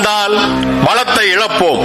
இழந்தால் பலத்தை இழப்போம்.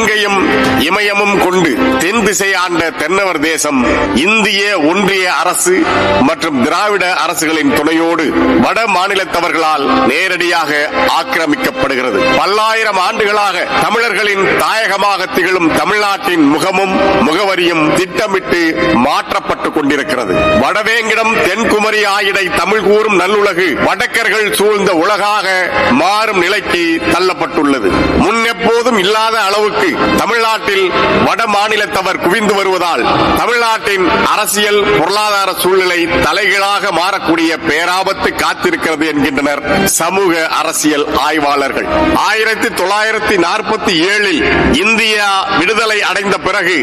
கங்கையும் இமயமும் கொண்டு தென் திசை ஆண்ட தென்னவர் தேசம் இந்திய ஒன்றிய அரசு மற்றும் திராவிட அரசுகளின் துணையோடு வட மாநிலத்தவர்களால் நேரடியாக ஆக்கிரமிக்கப்படுகிறது. பல்லாயிரம் ஆண்டுகளாக தமிழர்களின் தாயகமாக திகழும் தமிழ்நாட்டின் முகமும் முகவரியும் திட்டமிட்டு மாற்றப்பட்டுக் கொண்டிருக்கிறது. வடவேங்கிடம் தென்குமரி ஆயிடை தமிழ் கூறும் நல்லுலகு வடக்கர்கள் சூழ்ந்த உலகாக மாறும் நிலைக்கு தள்ளப்பட்டுள்ளது. முன்னெப்போதும் இல்லாத அளவுக்கு தமிழ்நாட்டில் வட மாநிலத்தவர் குவிந்து வருவதால் தமிழ்நாட்டின் அரசியல் பொருளாதார சூழ்நிலை தலைகீழாக மாறக்கூடிய பேராபத்து காத்திருக்கிறது என்கின்றனர் சமூக அரசியல் ஆய்வாளர்கள். ஆயிரத்தி தொள்ளாயிரத்தி நாற்பத்தி ஏழில் இந்தியா விடுதலை அடைந்த பிறகு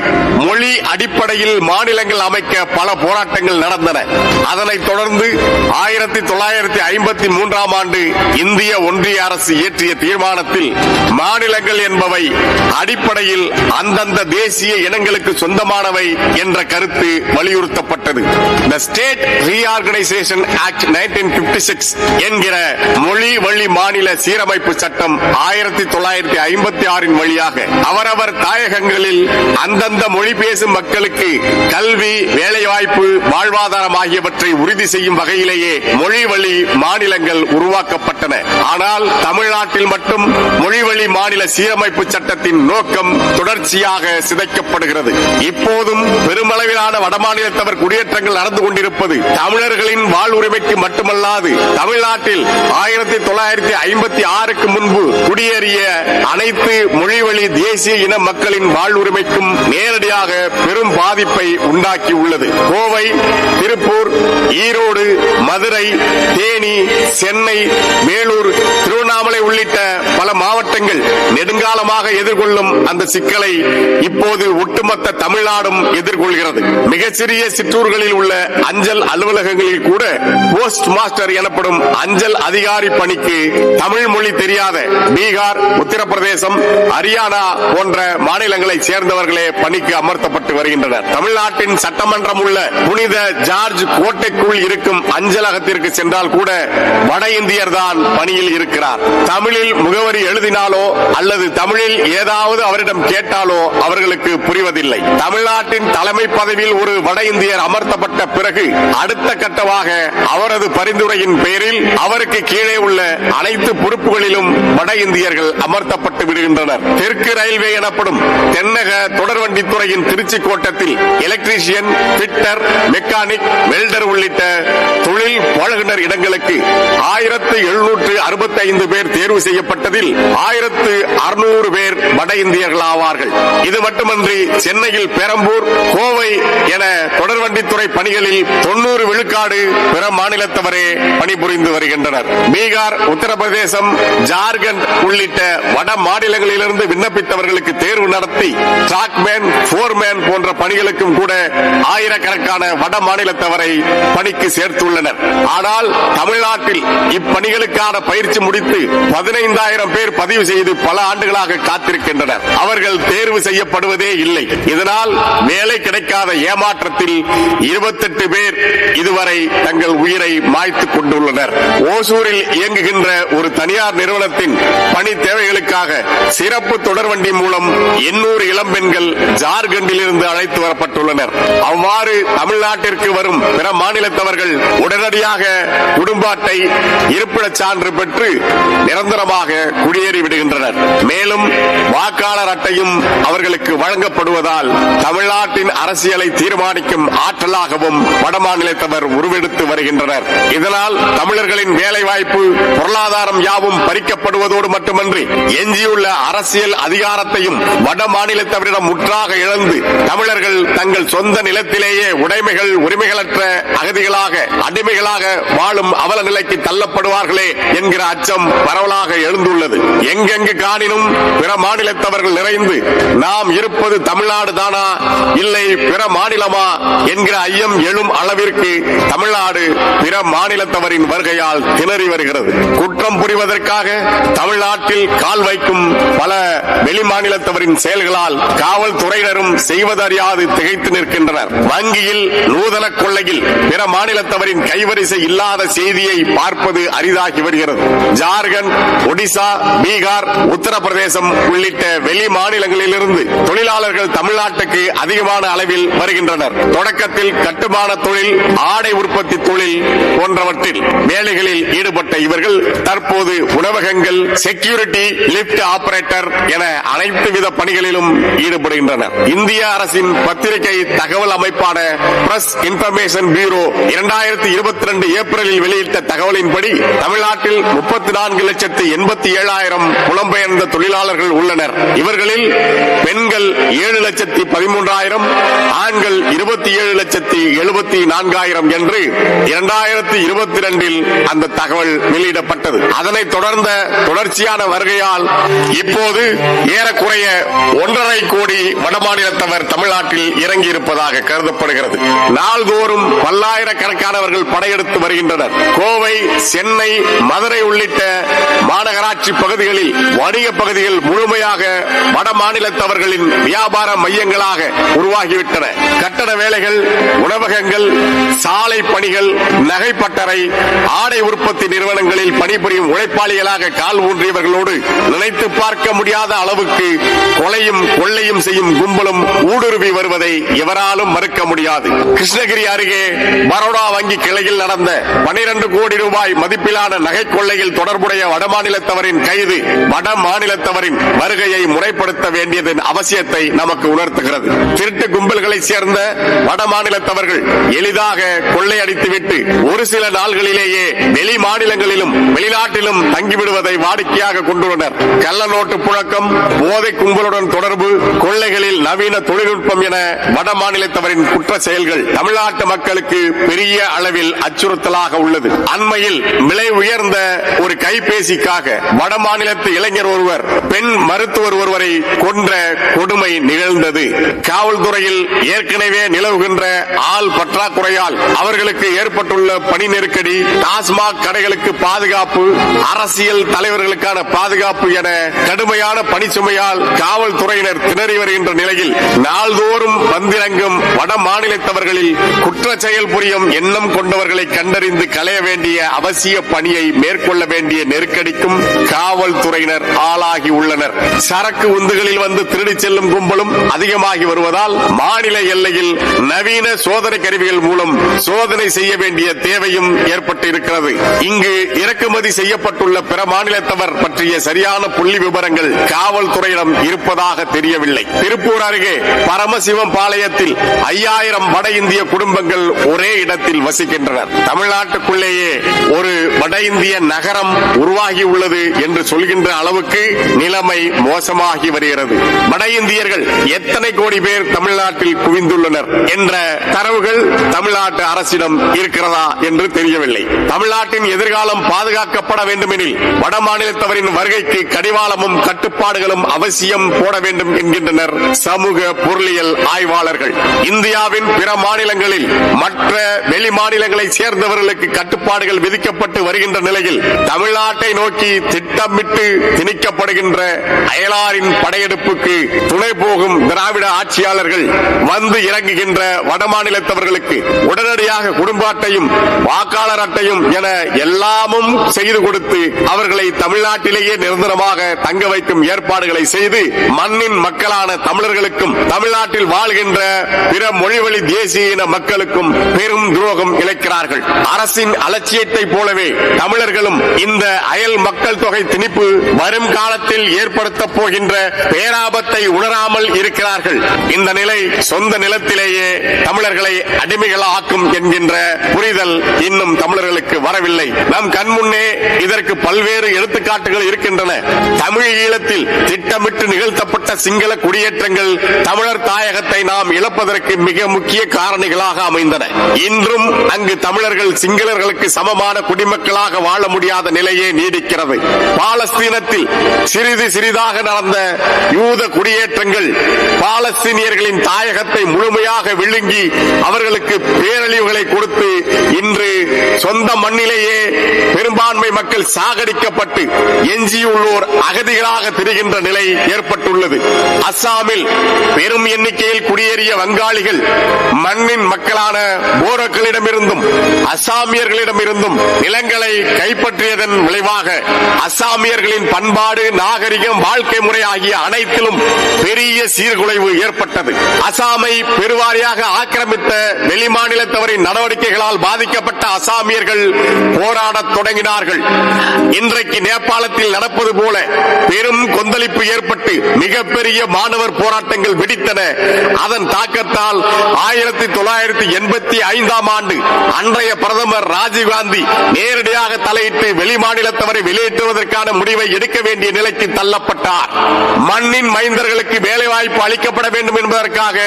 மொழி அடிப்படையில் மாநிலங்கள் அமைக்க பல போராட்டங்கள் நடந்தன. அதனைத் தொடர்ந்து ஆயிரத்தி தொள்ளாயிரத்தி ஐம்பத்தி மூன்றாம் ஆண்டு இந்திய ஒன்றிய அரசு இயற்றிய தீர்மானத்தில் மாநிலங்கள் என்ப என்பவை அடிப்படையில் அந்தந்த தேசிய இனங்களுக்கு சொந்தமானவை என்ற கருத்து வலியுறுத்தப்பட்டது. The state reorganisation act nineteen fifty six என்கிற மொழி வழி மாநில சீரமைப்பு சட்டம் ஆயிரத்தி தொள்ளாயிரத்தி ஐம்பத்தி ஆறின் வழியாக அவரவர் தாயகங்களில் அந்தந்த மொழி பேசும் மக்களுக்கு கல்வி வேலைவாய்ப்பு வாழ்வாதாரம் ஆகியவற்றை உறுதி செய்யும் வகையிலேயே மொழி வழி மாநிலங்கள் உருவாக்கப்பட்டன. ஆனால் தமிழ்நாட்டில் மட்டும் மொழி வழி மாநில சீரமைப்பு சட்டத்தின் நோக்கம் தொடர்ச்சியாக சிதைக்கப்படுகிறது. இப்போதும் பெருமளவிலான வடமாநிலத்தவர் குடியேற்றங்கள் நடந்து கொண்டிருப்பது தமிழர்களின் வாழ்வுரிமைக்கு மட்டுமல்லாது தமிழ்நாட்டில் ஆயிரத்தி தொள்ளாயிரத்தி ஐம்பத்தி ஆறுக்கு முன்பு குடியேறிய அனைத்து மொழிவழி தேசிய இன மக்களின் வாழ்வுரிமைக்கும் நேரடியாக பெரும் பாதிப்பை உண்டாக்கியுள்ளது. கோவை திருப்பூர் ஈரோடு மதுரை தேனி சென்னை மேலூர் திருவண்ணாமலை உள்ளிட்ட பல மாவட்டங்கள் நெடுங்காலமாக எதிர்கொள்ளும் அந்த சிக்கலை இப்போது ஒட்டுமொத்த தமிழ்நாடும் எதிர்கொள்கிறது. மிகச்சிறிய சிற்றூர்களில் உள்ள அஞ்சல் அலுவலகங்களில் கூட போஸ்ட் மாஸ்டர் எனப்படும் அஞ்சல் அதிகாரி பணிக்கு தமிழ் மொழி தெரியாத பீகார் உத்தரப்பிரதேசம் ஹரியானா போன்ற மாநிலங்களைச் சேர்ந்தவர்களே பணிக்கு அமர்த்தப்பட்டு வருகின்றனர். தமிழ்நாட்டின் சட்டமன்றம் உள்ள புனித ஜார்ஜ் கோட்டைக்குள் இருக்கும் அஞ்சலகத்திற்கு சென்றால் கூட வட இந்தியர் தான் பணியில் இருக்கிறார். தமிழில் முகவரி எழுதினாலோ அல்லது தமிழில் ஏதாவது அவரிடம் கேட்டாலோ அவர்களுக்கு புரிவதில்லை. தமிழ்நாட்டின் தலைமை பதவியில் ஒரு வட இந்தியர் அமர்த்தப்பட்ட பிறகு அடுத்த கட்டமாக அவரது பரிந்துரையின் பேரில் அவருக்கு கீழே உள்ள அனைத்து பொறுப்புகளிலும் வட இந்தியர்கள் அமர்த்தப்பட்டு விடுகின்றனர். தெற்கு ரயில்வே எனப்படும் தென்னக தொடர்வண்டித்துறையின் திருச்சி கோட்டத்தில் எலக்ட்ரீஷியன் பிட்டர் மெக்கானிக் வெல்டர் உள்ளிட்ட தொழில் பழகுனர் இடங்களுக்கு ஆயிரத்து எழுநூற்று அறுபத்தி ஐந்து பேர் தேர்வு செய்யப்பட்டதில் ஆயிரத்து அறுநூறு இருநூறு பேர் வட இந்தியர்கள் ஆவார்கள். இது மட்டுமன்றி சென்னையில் பெரம்பூர் கோவை என தொடர்வண்டித்துறை பணிகளில் தொன்னூறு விழுக்காடு பிற மாநிலத்தவரே பணிபுரிந்து வருகின்றனர். பீகார் உத்தரப்பிரதேசம் ஜார்க்கண்ட் உள்ளிட்ட வட மாநிலங்களிலிருந்து விண்ணப்பித்தவர்களுக்கு தேர்வு நடத்தி டிராக்மேன் போர்மேன் போன்ற பணிகளுக்கும் கூட ஆயிரக்கணக்கான வட மாநிலத்தவரை பணிக்கு சேர்த்துள்ளனர். ஆனால் தமிழ்நாட்டில் இப்பணிகளுக்கான பயிற்சி முடித்து பதினைந்தாயிரம் பேர் பதிவு செய்து பல ஆண்டுகளாக காத்திருக்கின்றனர். அவர்கள் தேர்வு செய்யப்படுவதே இல்லை. இதனால் வேலை கிடைக்காத ஏமாற்றத்தில் இருபத்தெட்டு பேர் இதுவரை தங்கள் உயிரை மாய்த்துக் கொண்டுள்ளனர். ஓசூரில் இயங்குகின்ற ஒரு தனியார் நிறுவனத்தின் பணி தேவைகளுக்காக சிறப்பு தொடர்வண்டி மூலம் எண்ணூறு இளம்பெண்கள் ஜார்க்கண்டில் இருந்து அழைத்து வரப்பட்டுள்ளனர். அவ்வாறு தமிழ்நாட்டிற்கு வரும் பிற மாநிலத்தவர்கள் உடனடியாக குடும்ப அட்டை இருப்பிடச் சான்று பெற்று நிரந்தரமாக குடியேறி விடுகின்றனர் மேலும் வாக்காளர் அட்டையும் அவர்களுக்கு வழங்கப்படுவதால் தமிழ்நாட்டின் அரசியலை தீர்மானிக்கும் ஆற்றலாகவும் வடமாநிலத்தவர் உருவெடுத்து வருகின்றனர். இதனால் தமிழர்களின் வேலைவாய்ப்பு பொருளாதாரம் யாவும் பறிக்கப்படுவதோடு மட்டுமன்றி எஞ்சியுள்ள அரசியல் அதிகாரத்தையும் வட மாநிலத்தவரிடம் முற்றாக இழந்து தமிழர்கள் தங்கள் சொந்த நிலத்திலேயே உடைமைகள் உரிமைகளற்ற அகதிகளாக அடிமைகளாக வாழும் அவல நிலைக்கு தள்ளப்படுவார்களே என்கிற அச்சம் பரவலாக எழுந்துள்ளது. எங்கெங்கு காணினும் பிற மாநிலத்தவர்கள் நிறைந்து நாம் இருப்பது தமிழ்நாடு தானா? இல்லை பிற மாநிலமா? என்கிற ஐயம் எழும் அளவிற்கு தமிழ்நாடு பிற மாநிலத்தவரின் வருகையால் திணறி வருகிறது. குற்றம் புரிவதற்காக தமிழ்நாட்டில் கால் வைக்கும் பல வெளி மாநிலத்தவரின் செயல்களால் காவல்துறையினரும் செய்வதறியாது திகைத்து நிற்கின்றனர். வங்கியில் நூதன கொள்ளையில் பிற மாநிலத்தவரின் கைவரிசை இல்லாத செய்தியை பார்ப்பது அரிதாகி வருகிறது. ஜார்க்கண்ட் ஒடிசா பீகார் பிரதேசம் உள்ளிட்ட வெளி மாநிலங்களிலிருந்து தொழிலாளர்கள் தமிழ்நாட்டுக்கு அதிகமான அளவில் வருகின்றனர். தொடக்கத்தில் கட்டுமான தொழில் ஆடை உற்பத்தி தொழில் போன்றவற்றில் வேலைகளில் ஈடுபட்ட இவர்கள் தற்போது உணவகங்கள் செக்யூரிட்டி லிப்ட் ஆபரேட்டர் என அனைத்து வித பணிகளிலும் ஈடுபடுகின்றனர். இந்திய அரசின் பத்திரிகை தகவல் அமைப்பான பிரஸ் இன்ஃபர்மேஷன் பியூரோ இரண்டாயிரத்தி இருபத்தி ரெண்டு ஏப்ரலில் வெளியிட்ட தகவலின்படி தமிழ்நாட்டில் முப்பத்தி நான்கு லட்சத்து எண்பத்தி ஏழாயிரம் புலம்பெயர்ந்த தொழிலாளர்கள் உள்ளனர். இவர்களில் பெண்கள் ஏழு லட்சத்தி பதிமூன்றாயிரம் ஆண்கள் இருபத்தி ஏழு லட்சத்தி எழுபத்தி நான்காயிரம் என்று இரண்டாயிரத்தி இருபத்தி ரெண்டில் அந்த தகவல் வெளியிடப்பட்டது. அதனை தொடர்ந்த தொடர்ச்சியான வருகையால் இப்போது ஏறக்குறைய ஒன்றரை கோடி வடமாநிலத்தவர் தமிழ்நாட்டில் இறங்கியிருப்பதாக கருதப்படுகிறது. நாள்தோறும் பல்லாயிரக்கணக்கானவர்கள் படையெடுத்து வருகின்றனர். கோவை சென்னை மதுரை உள்ளிட்ட மாநகராட்சி பகுதிகளில் வணிக பகுதிகள் முழுமையாக வட மாநிலத்தவர்களின் வியாபார மையங்களாக உருவாகிவிட்டன. கட்டட வேலைகள் உணவகங்கள் சாலை பணிகள் நகைப்பட்டறை ஆடை உற்பத்தி நிறுவனங்களில் பணிபுரியும் உழைப்பாளிகளாக கால் ஊன்றியவர்களோடு நினைத்து பார்க்க முடியாத அளவுக்கு கொலையும் கொள்ளையும் செய்யும் கும்பலும் ஊடுருவி வருவதை எவராலும் மறுக்க முடியாது. கிருஷ்ணகிரி அருகே பரோடா வங்கி கிளையில் நடந்த 12 கோடி ரூபாய் மதிப்பிலான நகை கொள்ளையில் தொடர்புடைய வடமாநிலத்தவரின் கைது வட மாநிலத்தவர் அவரின் வருகையை முறைப்படுத்த வேண்டியதன் அவசியத்தை நமக்கு உணர்த்துகிறது. திருட்டு கும்பல்களை சேர்ந்த வட மாநிலத்தவர்கள் எளிதாக கொள்ளையடித்துவிட்டு ஒரு சில நாள்களிலேயே வெளி மாநிலங்களிலும் வெளிநாட்டிலும் தங்கிவிடுவதை வாடிக்கையாக கொண்டுள்ளனர். கள்ள நோட்டு புழக்கம் போதை கும்பலுடன் தொடர்பு கொள்ளைகளில் நவீன தொழில்நுட்பம் என வட மாநிலத்தவரின் குற்ற செயல்கள் தமிழ்நாட்டு மக்களுக்கு பெரிய அளவில் அச்சுறுத்தலாக உள்ளது. அண்மையில் விலை உயர்ந்த ஒரு கைபேசிக்காக வட மாநிலத்து இளைஞர் ஒருவர் பெண் மருத்துவர் ஒருவரை கொன்ற கொடுமை நிகழ்ந்தது. காவல்துறையில் ஏற்கனவே நிலவுகின்ற ஆள் பற்றாக்குறையால் அவர்களுக்கு ஏற்பட்டுள்ள பணி நெருக்கடி டாஸ்மாக் கடைகளுக்கு பாதுகாப்பு அரசியல் தலைவர்களுக்கான பாதுகாப்பு என கடுமையான பணிச்சுமையால் காவல்துறையினர் திணறி வருகின்ற நிலையில் நாள்தோறும் வந்திறங்கும் வட மாநிலத்தவர்களில் குற்ற செயல் புரியும் எண்ணம் கொண்டவர்களை கண்டறிந்து களைய வேண்டிய அவசிய பணியை மேற்கொள்ள வேண்டிய நெருக்கடிக்கும் காவல்துறையினர் ஆளாகி உள்ளனர். சரக்கு உந்துகளில் வந்து திருடி செல்லும் கும்பலும் அதிகமாகி வருவதால் மாநில எல்லையில் நவீன சோதனை கருவிகள் மூலம் சோதனை செய்ய வேண்டிய தேவையும் ஏற்பட்டு இருக்கிறது இங்கு இறக்குமதி செய்யப்பட்டுள்ள பிற மாநிலத்தவர் பற்றிய சரியான புள்ளி விவரங்கள் காவல்துறையிடம் இருப்பதாக தெரியவில்லை. திருப்பூர் அருகே பரமசிவம் பாளையத்தில் ஐயாயிரம் வட இந்திய குடும்பங்கள் ஒரே இடத்தில் வசிக்கின்றனர். தமிழ்நாட்டுக்குள்ளேயே ஒரு வட இந்திய நகரம் உருவாகியுள்ளது என்று சொல்கின்ற அளவுக்கு நிலைமை மோசமாகி வருகிறது. வட இந்தியர்கள் எத்தனை கோடி பேர் தமிழ்நாட்டில் குவிந்துள்ளனர் என்ற தரவுகள் தமிழ்நாட்டு அரசிடம் இருக்கிறதா என்று தெரியவில்லை. தமிழ்நாட்டின் எதிர்காலம் பாதுகாக்கப்பட வேண்டுமெனில் வட மாநிலத்தவரின் வருகைக்கு கடிவாளமும் கட்டுப்பாடுகளும் அவசியம் போட வேண்டும் என்கின்றனர் சமூக பொருளியல் ஆய்வாளர்கள். இந்தியாவின் பிற மாநிலங்களில் மற்ற வெளி மாநிலங்களை சேர்ந்தவர்களுக்கு கட்டுப்பாடுகள் விதிக்கப்பட்டு வருகின்ற நிலையில் தமிழ்நாட்டை நோக்கி திட்டமிட்டு திணிக்கப்படுகின்ற அயலாரின் படையெடுப்புக்கு துணை போகும் திராவிட ஆட்சியாளர்கள் வந்து இறங்குகின்ற வடமாநிலத்தவர்களுக்கு உடனடியாக குடும்ப அட்டையும் வாக்காளர் அட்டையும் என எல்லாமும் செய்து கொடுத்து அவர்களை தமிழ்நாட்டிலேயே நிரந்தரமாக தங்க வைக்கும் ஏற்பாடுகளை செய்து மண்ணின் மக்களான தமிழர்களுக்கும் தமிழ்நாட்டில் வாழ்கின்ற பிற மொழிவழி தேசிய இன மக்களுக்கும் பெரும் துரோகம் இழைக்கிறார்கள். அரசின் அலட்சியத்தை போலவே தமிழர்களும் இந்த அயல் மக்கள் தொகை திணிப்பு வரும் காலத்தில் ஏற்படுத்தப் போகின்ற பேராபத்தை உணராமல் இருக்கிறார்கள். இந்த நிலை சொந்த நிலத்திலேயே தமிழர்களை அடிமைகளாக்கும் என்கின்ற புரிதல் இன்னும் தமிழர்களுக்கு வரவில்லை. நம் கண்முன்னே இதற்கு பல்வேறு எடுத்துக்காட்டுகள் இருக்கின்றன. தமிழ் ஈழத்தில் திட்டமிட்டு நிகழ்த்தப்பட்ட சிங்கள குடியேற்றங்கள் தமிழர் தாயகத்தை நாம் இழப்பதற்கு மிக முக்கிய காரணிகளாக அமைந்தன. இன்றும் அங்கு தமிழர்கள் சிங்களர்களுக்கு சமமான குடிமக்களாக வாழ முடியாத நிலையே நீடிக்கிறது. பாலஸ்தீனத்தில் சிறிது சிறிது சிறிதாக நடந்த யூத குடியேற்றங்கள் பாலஸ்தீனியர்களின் தாயகத்தை முழுமையாக விழுங்கி அவர்களுக்கு பேரழிவுகளை கொடுத்து இன்று சொந்த மண்ணிலேயே பெரும்பான்மை மக்கள் சாகடிக்கப்பட்டு எஞ்சியுள்ளோர் அகதிகளாக திரிகின்ற நிலை ஏற்பட்டுள்ளது. அஸ்ஸாமில் பெரும் எண்ணிக்கையில் குடியேறிய வங்காளிகள் மண்ணின் மக்களான போரக்களிடமிருந்தும் அசாமியர்களிடமிருந்தும் நிலங்களை கைப்பற்றியதன் விளைவாக அசாமியர்களின் பண்பாடு நாக நாகரிகம் வாழ்க்கை முறை ஆகிய அனைத்திலும் பெரிய சீர்குலைவு ஏற்பட்டது. அசாமை பெருவாரியாக ஆக்கிரமித்த வெளிமாநிலத்தவரின் நடவடிக்கைகளால் பாதிக்கப்பட்ட அசாமியர்கள் போராடத் தொடங்கினார்கள். இன்றைக்கு நேபாளத்தில் நடப்பது போல பெரும் கொந்தளிப்பு ஏற்பட்டு மிகப்பெரிய மாணவர் போராட்டங்கள் வெடித்தன. அதன் தாக்கத்தால் ஆயிரத்தி தொள்ளாயிரத்தி எண்பத்தி ஐந்தாம் ஆண்டு அன்றைய பிரதமர் ராஜீவ்காந்தி நேரடியாக தலையிட்டு வெளிமாநிலத்தவரை வெளியேற்றுவதற்கான முடிவை எடுக்க வேண்டிய நிலைக்கு தள்ளப்பட்டார். மண்ணின் மைந்தர்களுக்கு வேலைவாய்ப்பு அளிக்கப்பட வேண்டும் என்பதற்காக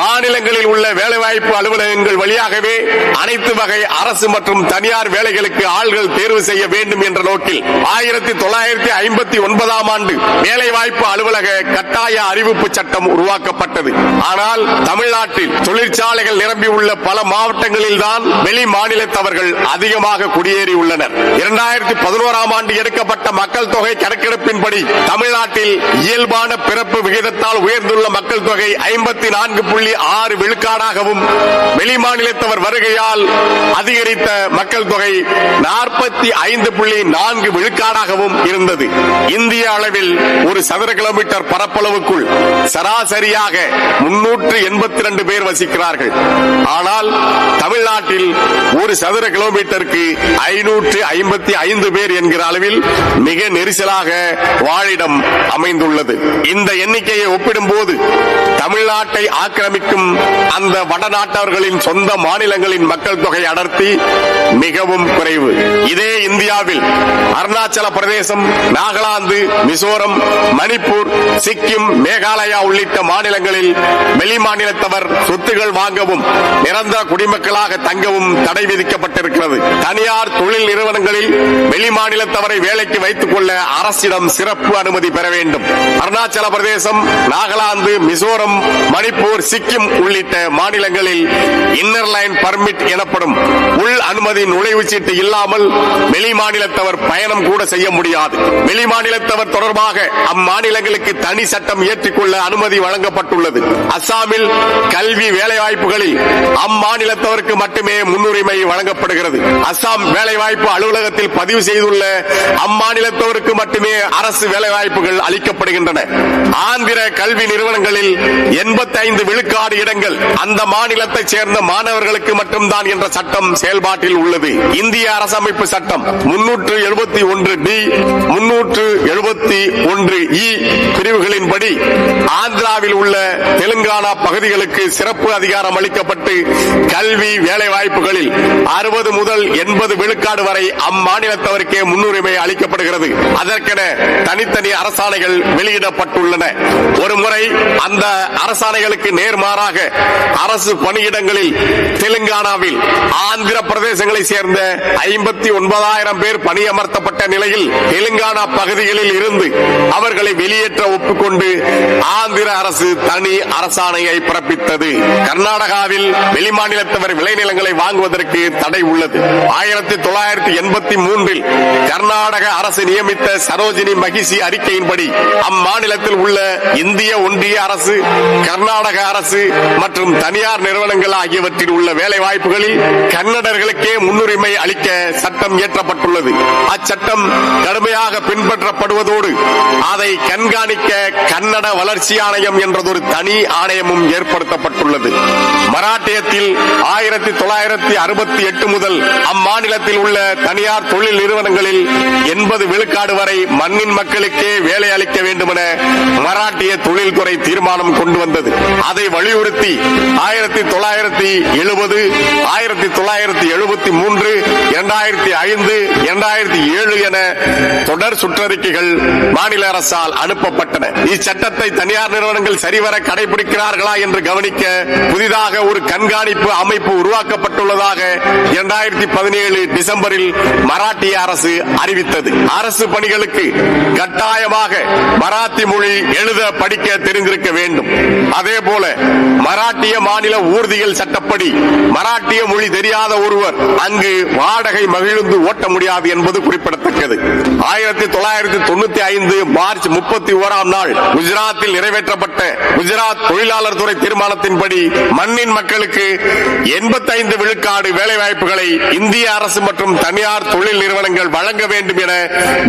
மாநிலங்களில் உள்ள வேலைவாய்ப்பு அலுவலகங்கள் வழியாகவே அனைத்து வகை அரசு மற்றும் தனியார் வேலைகளுக்கு ஆள்கள் தேர்வு செய்ய வேண்டும் என்ற நோக்கில் ஆயிரத்தி தொள்ளாயிரத்தி ஐம்பத்தி ஒன்பதாம் ஆண்டு வேலைவாய்ப்பு அலுவலக கட்டாய அறிவிப்பு சட்டம் உருவாக்கப்பட்டது. ஆனால் தமிழ்நாட்டில் தொழிற்சாலைகள் நிரம்பியுள்ள பல மாவட்டங்களில் தான் வெளி மாநிலத்தவர்கள் அதிகமாக குடியேறியுள்ளனர். இரண்டாயிரத்தி பதினோராம் ஆண்டு எடுக்கப்பட்ட மக்கள் தொகை கணக்கெடுப்பின்படி தமிழ்நாட்டில் இயல்பான பிறப்பு விகிதத்தால் உயர்ந்துள்ள மக்கள் தொகை ஐம்பத்தி நான்கு புள்ளி ஆறு விழுக்காடாகவும் வெளிமாநிலத்தவர் வருகையால் அதிகரித்த மக்கள் தொகை நாற்பத்தி ஐந்து புள்ளி நான்கு விழுக்காடாகவும் இருந்தது. இந்திய அளவில் ஒரு சதுர கிலோமீட்டர் பரப்பளவுக்குள் சராசரியாக முன்னூற்று எண்பத்தி ரெண்டு பேர் வசிக்கிறார்கள். ஆனால் தமிழ்நாட்டில் ஒரு சதுர கிலோமீட்டருக்கு ஐநூற்று ஐம்பத்தி ஐந்து பேர் என்கிற அளவில் மிக நெரிசலாக வாழிடம் அமைந்துள்ளது. இந்த எண்ணிக்கையை ஒப்பிடும்போது தமிழ்நாட்டை ஆக்கிரமிக்கும் அந்த வடநாட்டவர்களின் சொந்த மாநிலங்களின் மக்கள் தொகை அடர்த்தி மிகவும் குறைவு. இதே இந்தியாவில் அருணாச்சல பிரதேசம் நாகாலாந்து மிசோரம் மணிப்பூர் சிக்கிம் மேகாலயா உள்ளிட்ட மாநிலங்களில் வெளிமாநிலத்தவர் சொத்துகள் வாங்கவும் நிரந்தர குடிமக்களாக தங்கவும் தடை விதிக்கப்பட்டிருக்கிறது. தனியார் தொழில் நிறுவனங்களில் வெளிமாநிலத்தவரை வேலைக்கு வைத்துக் கொள்ள அரசிடம் சிறப்பு அனுமதி பெற வேண்டும். அருணாச்சல பிரதேசம் நாகாலாந்து மிசோரம் மணிப்பூர் சிக்கிம் உள்ளிட்ட மாநிலங்களில் இன்னர் லைன் பர்மிட் எனப்படும் உள் அனுமதி நுழைவு சீட்டு இல்லாமல் வெளி மாநிலத்தவர் பயணம் கூட செய்ய முடியாது. வெளி மாநிலத்தவர் தொடர்பாக அம்மாநிலங்களுக்கு தனி சட்டம் ஏற்றுக்கொள்ள அனுமதி வழங்கப்பட்டுள்ளது. அஸ்ஸாமில் கல்வி வேலைவாய்ப்புகளில் அம்மாநிலத்தவருக்கு மட்டுமே முன்னுரிமை வழங்கப்படுகிறது. அஸ்ஸாம் வேலைவாய்ப்பு அலுவலகத்தில் பதிவு செய்துள்ள அம்மாநிலத்தவருக்கு மட்டுமே அரசு வேலை வாய்ப்புகள் அளிக்கப்படுகின்றன. ஆந்திர கல்வி நிறுவனங்களில் 85 விழுக்காடு இடங்கள் அந்த மாநிலத்தைச் சேர்ந்த மாணவர்களுக்கு மட்டும்தான் என்ற சட்டம் செயல்பாட்டில் உள்ளது. இந்திய அரசமைப்பு சட்டம் முன்னூற்று எழுபத்தி ஒன்று டி முன்னூற்று எழுபத்தி ஒன்று இ பிரிவுகளின்படி ஆந்திராவில் உள்ள தெலுங்கானா பகுதிகளுக்கு சிறப்பு அதிகாரம் அளிக்கப்பட்டு கல்வி வேலை வாய்ப்புகளில் அறுபது முதல் எண்பது விழுக்காடு வரை அம்மாநிலத்தவருக்கே முன்னுரிமை அளிக்கப்படுகிறது. அதற்கென தனி தனித்தனி அரசாணைகள் வெளியிடப்பட்டுள்ளன. ஒருமுறை அந்த அரசாணைகளுக்கு நேர்மாறாக அரசு பணியிடங்களில் தெலுங்கானாவில் ஆந்திர பிரதேசங்களை சேர்ந்த ஐம்பத்தி ஒன்பதாயிரம் பேர் பணியமர்த்தப்பட்ட நிலையில் தெலுங்கானா பகுதிகளில் இருந்து அவர்களை வெளியேற்ற ஒப்புக்கொண்டு ஆந்திர அரசு தனி அரசாணையை பிறப்பித்தது. கர்நாடகாவில் வெளிமாநிலத்தவர் விளைநிலங்களை வாங்குவதற்கு தடை உள்ளது. ஆயிரத்தி தொள்ளாயிரத்தி எண்பத்தி மூன்றில் கர்நாடக அரசு நியமித்த சரோஜினி மகிஷி அறிக்கையின்படி அம்மாநிலத்தில் உள்ள இந்திய ஒன்றிய அரசு கர்நாடக அரசு மற்றும் தனியார் நிறுவனங்கள் ஆகியவற்றில் உள்ள வேலை வாய்ப்புகளில் கன்னடர்களுக்கே முன்னுரிமை அளிக்க சட்டம் இயற்றப்பட்டுள்ளது. அச்சட்டம் கடுமையாக பின்பற்றப்படுவதோடு அதை கண்காணிக்க கன்னட வளர்ச்சி ஆணையம் என்றதொரு தனி ஆணையமும் ஏற்படுத்தப்பட்டுள்ளது. மராட்டியத்தில் ஆயிரத்தி தொள்ளாயிரத்தி அறுபத்தி எட்டு முதல் அம்மாநிலத்தில் உள்ள தனியார் தொழில் நிறுவனங்களில் எண்பது விழுக்காடு வரை மண்ணின் மக்கள் மக்களுக்கே வேலை அளிக்க வேண்டும் என மராட்டிய தொழில்துறை தீர்மானம் கொண்டு வந்தது. அதை வலியுறுத்தி ஆயிரத்தி தொள்ளாயிரத்தி எழுபது ஆயிரத்தி தொள்ளாயிரத்தி எழுபத்தி மூன்று இரண்டாயிரத்தி ஐந்து இரண்டாயிரத்தி ஏழு என தொடர் சுற்றறிக்கைகள் மாநில அரசால் அனுப்பப்பட்டன. இச்சட்டத்தை தனியார் நிறுவனங்கள் சரிவர கடைபிடிக்கிறார்களா என்று கவனிக்க புதிதாக ஒரு கண்காணிப்பு அமைப்பு உருவாக்கப்பட்டுள்ளதாக இரண்டாயிரத்தி பதினேழு டிசம்பரில் மராட்டிய அரசு அறிவித்தது. அரசு பணிகளுக்கு கட்ட கட்டாயமாக மராத்தி மொழி எழுத படிக்க தெரிந்திருக்க வேண்டும். அதே போல மராட்டிய மாநில ஊர்திகள் சட்டப்படி மராட்டிய மொழி தெரியாத ஒருவர் அங்கு வாடகை மகிழ்ந்து ஓட்ட முடியாது என்பது குறிப்பிடத்தக்கது. ஆயிரத்தி தொள்ளாயிரத்தி தொண்ணூத்தி ஐந்து மார்ச் முப்பத்தி ஓராம் நாள் குஜராத்தில் நிறைவேற்றப்பட்ட குஜராத் தொழிலாளர் துறை தீர்மானத்தின்படி மண்ணின் மக்களுக்கு எண்பத்தைந்து விழுக்காடு வேலைவாய்ப்புகளை இந்திய அரசு மற்றும் தனியார் தொழில் நிறுவனங்கள் வழங்க வேண்டும் என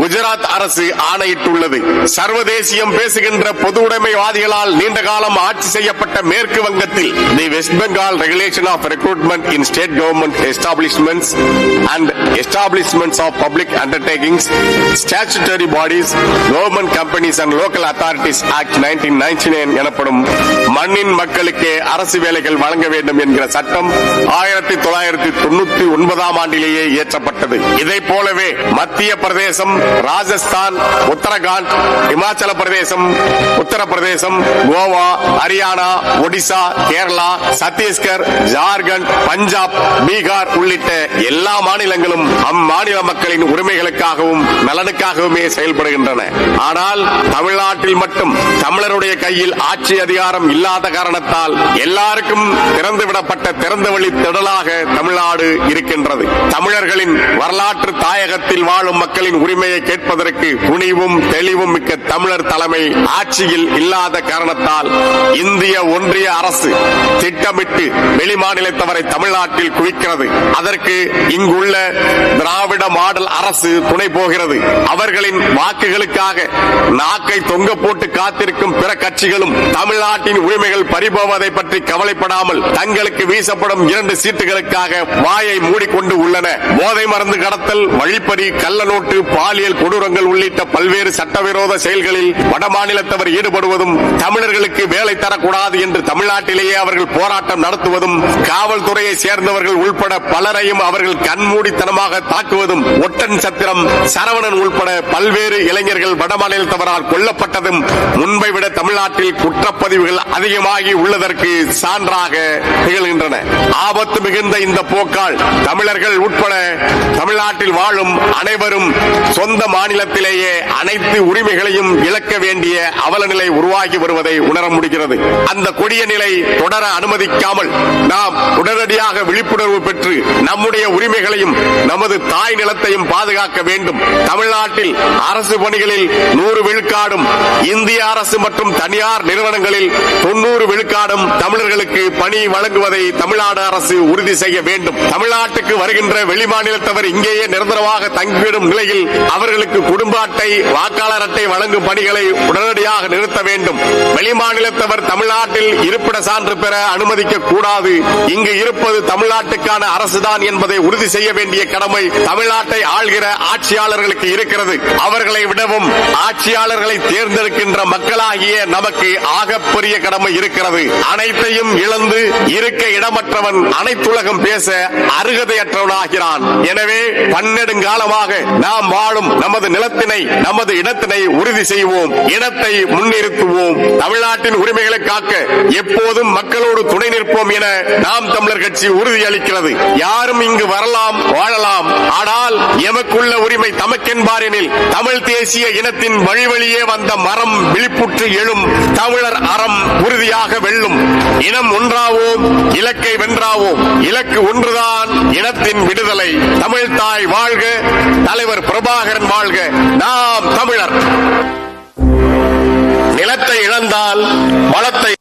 குஜராத் அரசு ஆணையிட்டுள்ளது. சர்வதேசியம் பேசுகின்ற பொது உடைமைவாதிகளால் நீண்ட காலம் ஆட்சி செய்யப்பட்ட மேற்கு வங்கத்தில் the West Bengal regulation of recruitment in state government establishments and establishments of public undertakings statutory bodies government companies and local authorities act nineteen ninety nine எனப்படும் மண்ணின் மக்களுக்கே அரசு வேலைகள் வழங்க வேண்டும் என்கிற சட்டம் ஆயிரத்தி தொள்ளாயிரத்தி தொண்ணூத்தி ஒன்பதாம் ஆண்டிலேயே இயற்றப்பட்டது. இதை போலவே மத்திய பிரதேசம் ராஜஸ்தான் உத்தரகாண்ட் இமாச்சல பிரதேசம் உத்தரப்பிரதேசம் கோவா ஹரியானா ஒடிசா கேரளா சத்தீஸ்கர் ஜார்க்கண்ட் பஞ்சாப் பீகார் உள்ளிட்ட எல்லா மாநிலங்களும் அம்மாநில மக்களின் உரிமைகளுக்காகவும் நலனுக்காகவுமே செயல்படுகின்றன. ஆனால் தமிழ்நாட்டில் மட்டும் தமிழருடைய கையில் ஆட்சி அதிகாரம் இல்லாத காரணத்தால் எல்லாருக்கும் திறந்துவிடப்பட்ட திறந்தவெளி திடலாக தமிழ்நாடு இருக்கின்றது. தமிழர்களின் வரலாற்று தாயகத்தில் வாழும் மக்களின் உரிமையை கேட்பதற்கு துணிவும் தெளிவும் மிக்க தமிழர் தலைமை ஆட்சியில் இல்லாத காரணத்தால் இந்திய ஒன்றிய அரசு திட்டமிட்டு வெளிமாநிலத்தவரை தமிழ்நாட்டில் குவிக்கிறது. அதற்கு இங்குள்ள திராவிட மாடல் அரசு துணை போகிறது. அவர்களின் வாக்குகளுக்காக நாக்கை தொங்க போட்டு காத்திருக்கும் பிற கட்சிகளும் தமிழ்நாட்டின் உரிமைகள் பறிபோவதை பற்றி கவலைப்படாமல் தங்களுக்கு வீசப்படும் இரண்டு சீட்டுகளுக்காக வாயை மூடிக்கொண்டு உள்ளன. போதை மருந்து கடத்தல் வழிப்பறி கள்ள நோட்டு பாலியல் கொடூரங்கள் உள்ளிட்ட பல்வேறு சட்டவிரோத செயல்களில் வடமாநிலத்தவர் ஈடுபடுவதும் தமிழர்களுக்கு வேலை தரக்கூடாது என்று தமிழ்நாட்டிலேயே அவர்கள் போராட்டம் நடத்துவதும் காவல்துறையை சேர்ந்தவர்கள் உள்பட பலரையும் அவர்கள் கண்மூடித்தனமாக தாக்குவதும் ஒட்டன் சத்திரம் சரவணன் உள்பட பல்வேறு இளைஞர்கள் வடமாநிலத்தவரால் கொல்லப்பட்டதும் முன்பை விட தமிழ்நாட்டில் குற்றப்பதிவுகள் அதிகமாகி உள்ளதற்கு சான்றாக திகழ்கின்றன. ஆபத்து மிகுந்த இந்த போக்கால் தமிழர்கள் உட்பட தமிழ்நாட்டில் வாழும் அனைவரும் சொந்த மாநிலத்திலேயே அனைத்து உரிமைகளையும் இழக்க வேண்டிய அவலநிலை உருவாகி வருவதை உணர முடிகிறது. அந்த கொடிய நிலை தொடர அனுமதிக்காமல் நாம் உடனடியாக விழிப்புணர்வு பெற்று நம்முடைய உரிமைகளையும் நமது தாய் நிலத்தையும் பாதுகாக்க வேண்டும். தமிழ்நாட்டில் அரசு பணிகளில் நூறு விழுக்காடும் இந்திய அரசு மற்றும் தனியார் நிறுவனங்களில் தொண்ணூறு விழுக்காடும் தமிழர்களுக்கு பணி வழங்குவதை தமிழ்நாடு அரசு உறுதி செய்ய வேண்டும். தமிழ்நாட்டுக்கு வருகின்ற வெளிமாநிலத்தவர் இங்கேயே நிரந்தரமாக தங்கிவிடும் நிலையில் அவர்களுக்கு குடும்ப அட்டை வாக்காளர் அட்டை வழங்கும் பணிகளை உடனடியாக நிறுத்த வேண்டும். வெளிமாநிலத்தவர் தமிழ்நாட்டில் இருப்பிட சான்று பெற அனுமதிக்க கூடாது. இங்கு இருப்பது தமிழ்நாட்டுக்கான அரசுதான் என்பதை உறுதி செய்ய வேண்டிய கடமை தமிழ்நாட்டை ஆள்கிற ஆட்சியாளர்களுக்கு இருக்கிறது. அவர்களை விடவும் ஆட்சியாளர்களை தேர்ந்தெடுக்கின்ற மக்களாகிய நமக்கு ஆகப்பெரிய கடமை இருக்கிறது. அனைத்தையும் இழந்து இருக்க இடம் இடமற்றவன் அனைத்துலகம் பேச அருகதையற்றவனாகிறான். எனவே பன்னெடுங்காலமாக நாம் வாழும் நமது நிலத்தினை நமது இடத்தினை உறுதி செய்வோம். இனத்தை முன்னிறுத்துவோம். தமிழ்நாட்டின் உரிமைகளை காக்க எப்போதும் மக்களோடு துணை நிற்போம் என நாம் தமிழர் கட்சி உறுதியளிக்கிறது யாரும் இங்கு வரலாம் வாழலாம். ஆனால் எமக்குள்ள உரிமை தமக்கென்பார் எனில் தமிழ் தேசிய இனத்தின் வழிவழியே வந்த மரம் விழிப்புற்று எழும் தமிழர் அறம் உறுதியாக வெல்லும். இனம் ஒன்றாவோம் இலக்கை வென்றாவோம். இலக்கு ஒன்றுதான் இனத்தின் விடுதலை. தமிழ் தாய் வாழ்க தலைவர் பிரபாகரன் வாழ்க. நாம் தமிழர். நிலத்தை இழந்தால் வளத்தை